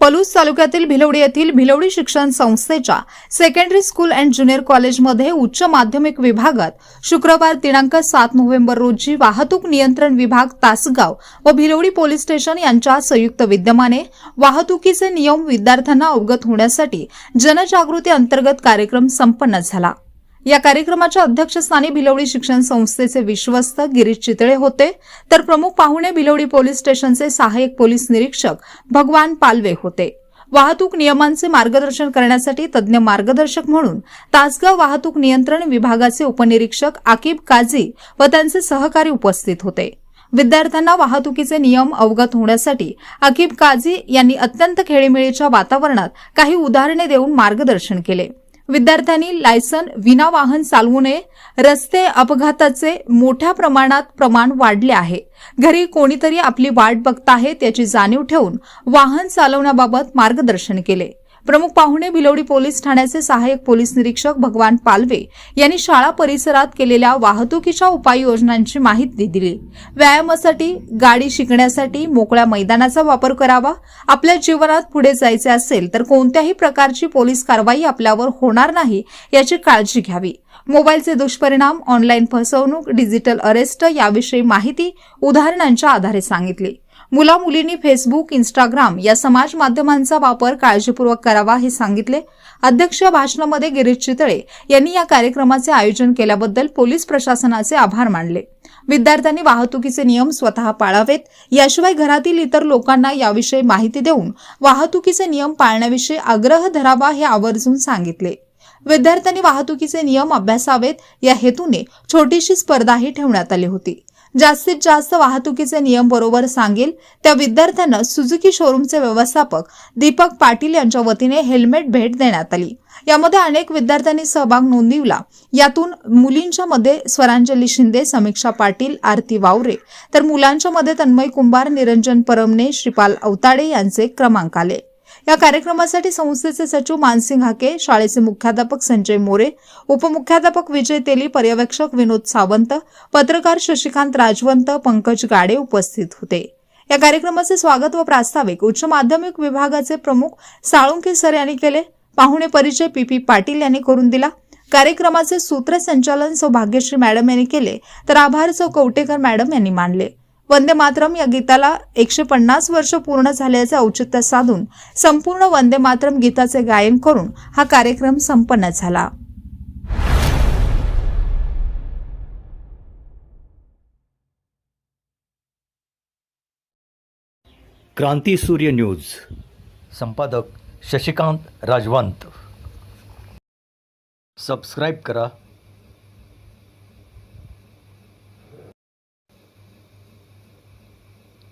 पलूस तालुक्यातील भिलवडी येथील भिलवडी शिक्षण संस्थेच्या सेकंडरी स्कूल अँड ज्युनियर कॉलेजमध्ये उच्च माध्यमिक विभागात शुक्रवार दिनांक सात नोव्हेंबर रोजी वाहतूक नियंत्रण विभाग तासगाव व भिलवडी पोलीस स्टेशन यांच्या संयुक्त विद्यमाने वाहतुकीचे नियम विद्यार्थ्यांना अवगत होण्यासाठी जनजागृती अंतर्गत कार्यक्रम संपन्न झाला. या कार्यक्रमाच्या अध्यक्षस्थानी भिलवडी शिक्षण संस्थेचे विश्वस्त गिरीश चितळे होते. तर प्रमुख पाहुणे भिलवडी पोलीस स्टेशनचे सहाय्यक पोलीस निरीक्षक भगवान पालवे होते. वाहतूक नियमांचे मार्गदर्शन करण्यासाठी तज्ज्ञ मार्गदर्शक म्हणून तासगाव वाहतूक नियंत्रण विभागाचे उपनिरीक्षक आकिब काझी व त्यांचे सहकारी उपस्थित होते. विद्यार्थ्यांना वाहतुकीचे नियम अवगत होण्यासाठी अकिब काझी यांनी अत्यंत खेळीमेळीच्या वातावरणात काही उदाहरणे देऊन मार्गदर्शन केले. विद्यार्थ्यांनी लायसन विना वाहन चालवू नये. रस्ते अपघाताचे मोठ्या प्रमाणात प्रमाण वाढले आहे. घरी कोणीतरी आपली वाट बघत आहे त्याची जाणीव ठेवून वाहन चालवण्याबाबत मार्गदर्शन केले. प्रमुख पाहुणे भिलवडी पोलीस ठाण्याचे सहाय्यक पोलीस निरीक्षक भगवान पालवे यांनी शाळा परिसरात केलेल्या वाहतुकीच्या उपाययोजनांची माहिती दिली. व्यायामासाठी गाडी शिकण्यासाठी मोकळ्या मैदानाचा वापर करावा. आपल्या जीवनात पुढे जायचे असेल तर कोणत्याही प्रकारची पोलीस कारवाई आपल्यावर होणार नाही याची काळजी घ्यावी. मोबाईलचे दुष्परिणाम ऑनलाईन फसवणूक डिजिटल अरेस्ट याविषयी माहिती उदाहरणांच्या आधारे सांगितली. मुला मुलींनी फेसबुक इंस्टाग्राम या समाज माध्यमांचा वापर काळजीपूर्वक करावा हे सांगितले. अध्यक्ष भाषणामध्ये गिरीश चितळे यांनी या कार्यक्रमाचे आयोजन केल्याबद्दल पोलीस प्रशासनाचे आभार मानले. विद्यार्थ्यांनी वाहतुकीचे नियम स्वतः पाळावेत. याशिवाय घरातील इतर लोकांना याविषयी माहिती देऊन वाहतुकीचे नियम पाळण्याविषयी आग्रह धरावा हे आवर्जून सांगितले. विद्यार्थ्यांनी वाहतुकीचे नियम अभ्यासावेत. या हेतूने छोटीशी स्पर्धाही ठेवण्यात आली होती. जास्तीत जास्त वाहतुकीचे नियम बरोबर सांगेल त्या विद्यार्थ्यांना सुझुकी शोरूमचे व्यवस्थापक दीपक पाटील यांच्या वतीने हेल्मेट भेट देण्यात आली. यामध्ये अनेक विद्यार्थ्यांनी सहभाग नोंदविला. यातून मुलींच्या मध्ये स्वरांजली शिंदे समीक्षा पाटील आरती वावरे तर मुलांच्या मध्ये तन्मय कुंभार निरंजन परमने श्रीपाल अवताडे यांचे क्रमांक आले. या कार्यक्रमासाठी संस्थेचे सचिव मानसिंग हाके शाळेचे मुख्याध्यापक संजय मोरे उपमुख्याध्यापक विजय तेली पर्यवेक्षक विनोद सावंत पत्रकार शशिकांत राजवंत पंकज गाडे उपस्थित होते. या कार्यक्रमाचे स्वागत व प्रास्ताविक उच्च माध्यमिक विभागाचे प्रमुख साळुंके सर यांनी केले. पाहुणे परिचय पी पी पाटील यांनी करून दिला. कार्यक्रमाचे सूत्रसंचालन सौ भाग्यश्री मॅडम यांनी केले. तर आभार सौ कवटेकर मॅडम यांनी मानले. वंदे मातरम या गीताला एकशे पन्नास वर्ष पूर्ण झाल्याचे औचित्य साधून संपूर्ण वंदे मातरम गीताचे गायन करून हा कार्यक्रम संपन्न झाला. क्रांती सूर्य न्यूज. संपादक शशिकांत राजवंत. सबस्क्राईब करा.